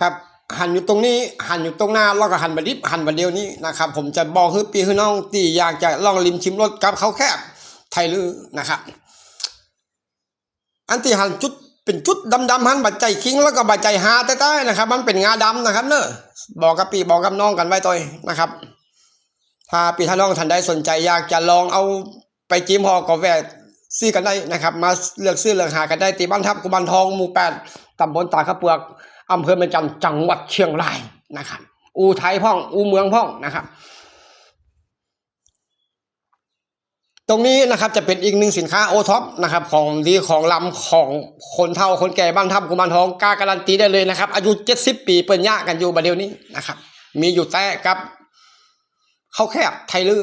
ครับหันอยู่ตรงนี้หันอยู่ตรงหน้าแล้วก็หันมาดิบหันมาเดียวนี้นะครับ ผมจะบอกให้ปีให้น้องตีอยากจะลองลิมชิมรสกับเขาแคบไทยลือนะครับ อันที่หันจุดเป็นจุดดำๆหันบัดใจคิงแล้วก็บัดใจหาใต้ๆนะครับ มันเป็นงาดำนะครับ เนอะบอกกับปีบอกกับน้องกันไว้ตัวเองนะครับ ถ้าปีท่าน้องท่านใดสนใจอยากจะลองเอาไปจิ้มพอก็แวะซื้อกันได้นะครับ มาเลือกซื้อเลือกหากันได้ตีบ้านทับกุบันทองหมู่แปดตำบลตาข้าเปลือก อำเภอเมืองจันจังหวัดเชียงรายนะครับ อูไทยพ่อง อูเมืองพ่องนะครับ ตรงนี้นะครับจะเป็นอีกหนึ่งสินค้าโอท็อปนะครับ ของดีของลำของคนเฒ่าคนแก่บ้านทับกุมารทองกาการันตีได้เลยนะครับ อายุเจ็ดสิบปีเปิดยะกันอยู่บัดเดียวนี้นะครับ มีอยู่แต่กับเข้าแคบไทยลือ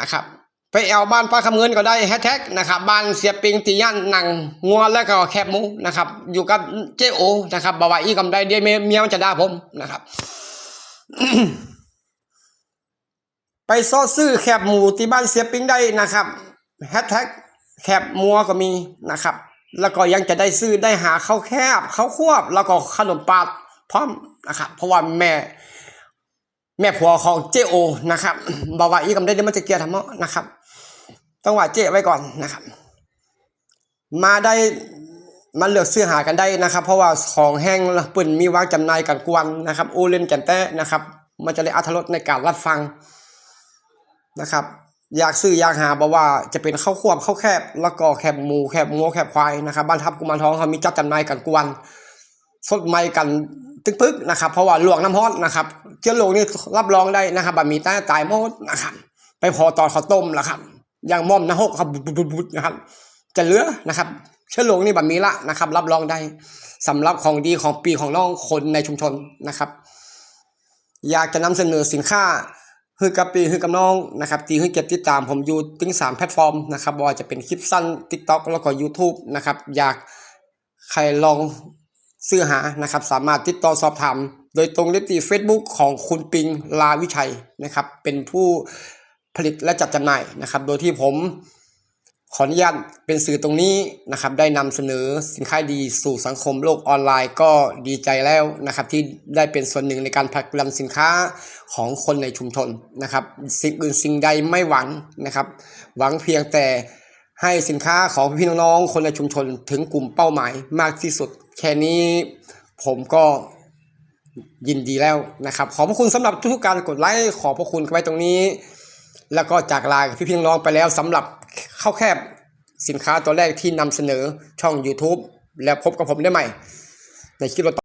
นะครับ ไปแอวบ้านป้าคำเงินก็ได้แฮชแท็กนะครับบ้านเสียปิงตีย่านหนังงัวแล้วก็แคบหมูนะครับ อยู่กับเจโอนะครับบาวาอีกำได้เดียเมียเมียมันจะด่าผมนะครับ ไปซอซื้อแคบหมูที่บ้านเสียปิงได้นะครับแฮชแท็กแคบมัวก็มีนะครับ แล้วก็ยังจะได้ซื้อได้หาข้าวแคบข้าวควบ แล้วก็ขนมปาดพร้อมนะครับเพราะว่าแม่แม่ผัวของเจโอนะครับบอกว่าอีกำได้เดี๋ยวมันจะเกลียร์ทำเนาะนะครับ ต้องว่าเจ๊ไว้ก่อนนะครับ มาได้มาเลือกซื้อหากันได้นะครับ เพราะว่าของแห้งปืนมีวางจำหน่ายกันกวนนะครับโอเลนแกันแต้นะครับ มันจะได้อัธรสในการรับฟังนะครับ อยากซื้ออยากหาบอกว่าจะเป็นข้าวควบข้าวแคบแล้วก็แคบหมูแคบงัวแคบควายนะครับบ้านทับกุมารทองเขามีจัดจำหน่ายกันกวนสดใหม่กันตึกพึกนะครับเพราะว่าหลวกน้ำร้อนนะครับเชื้อโรคนี่รับรองได้นะครับบะหมี่ใต้ตายหมดนะครับไปพอตอนข้าวต้มแล้วครับ อย่างม่อมนะฮกครับบุดนะครับ จะเหลือนะครับเชื้อโรคนี่บะหมี่ละนะครับ รับรองได้สำหรับของดีของปีของน้องคนในชุมชนนะครับ อยากจะนำเสนอสินค้าฮือกับปีฮือกับน้องนะครับตีฮือเก็บติดตามผมอยู่ถึงสามแพลตฟอร์มนะครับบ่ว่าจะเป็นคลิปสั้น TikTok แล้วก็ YouTube นะครับ อยากใครลองซื้อหานะครับ สามารถติดต่อสอบถามโดยตรงได้ที่ Facebook ของคุณปิงลาวิชัยนะครับ เป็นผู้ ผลิตและจัดจำหน่ายนะครับ โดยที่ผมขออนุญาตเป็นสื่อตรงนี้นะครับ ได้นำเสนอสินค้าดีสู่สังคมโลกออนไลน์ก็ดีใจแล้วนะครับ ที่ได้เป็นส่วนหนึ่งในการผลักดันสินค้าของคนในชุมชนนะครับ สิ่งอื่นสิ่งใดไม่หวังนะครับ หวังเพียงแต่ให้สินค้าของพี่น้องๆคนในชุมชนถึงกลุ่มเป้าหมายมากที่สุด แค่นี้ผมก็ยินดีแล้วนะครับ ขอบพระคุณสำหรับทุกการกดไลค์ขอบพระคุณไว้ตรงนี้ แล้วก็จากลาพี่พี่น้องไปแล้วสำหรับเข้าแคบสินค้าตัวแรกที่นำเสนอช่อง YouTube แล้วพบกับผมได้ใหม่ ในคลิปต่อ